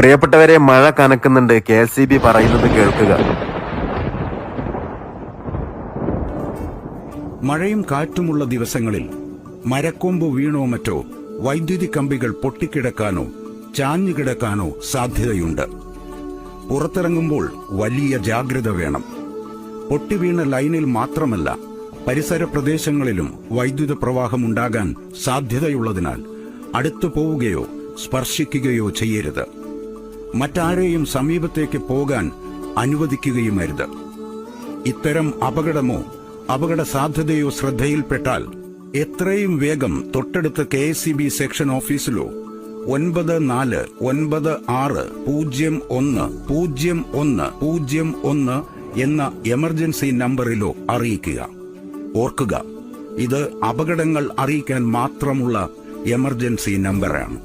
പ്രിയപ്പെട്ടവരെ മഴ കനക്കുന്നുണ്ട്. കെ എസ് സി ബി പറയുന്നത് കേൾക്കുക. മഴയും കാറ്റുമുള്ള ദിവസങ്ങളിൽ മരക്കൊമ്പ് വീണോ മറ്റോ വൈദ്യുതി കമ്പികൾ പൊട്ടിക്കിടക്കാനോ ചാഞ്ഞുകിടക്കാനോ സാധ്യതയുണ്ട്. പുറത്തിറങ്ങുമ്പോൾ വലിയ ജാഗ്രത വേണം. പൊട്ടിവീണ ലൈനിൽ മാത്രമല്ല പരിസര പ്രദേശങ്ങളിലും വൈദ്യുത പ്രവാഹമുണ്ടാകാൻ സാധ്യതയുള്ളതിനാൽ അടുത്തു പോവുകയോ സ്പർശിക്കുകയോ ചെയ്യരുത്. മറ്റാരെയും സമീപത്തേക്ക് പോകാൻ അനുവദിക്കുകയുമരുത്. ഇത്തരം അപകടമോ അപകട സാധ്യതയോ ശ്രദ്ധയിൽപ്പെട്ടാൽ എത്രയും വേഗം തൊട്ടടുത്ത കെ സെക്ഷൻ ഓഫീസിലോ ഒൻപത് നാല് ഒൻപത് ആറ് പൂജ്യം ഒന്ന് പൂജ്യം ഒന്ന് പൂജ്യം ഒന്ന് എന്ന എമർജൻസി നമ്പറിലോ അറിയിക്കുക. ഓർക്കുക ഇത് അപകടങ്ങൾ അറിയിക്കാൻ മാത്രമുള്ള എമർജൻസി നമ്പറാണ്.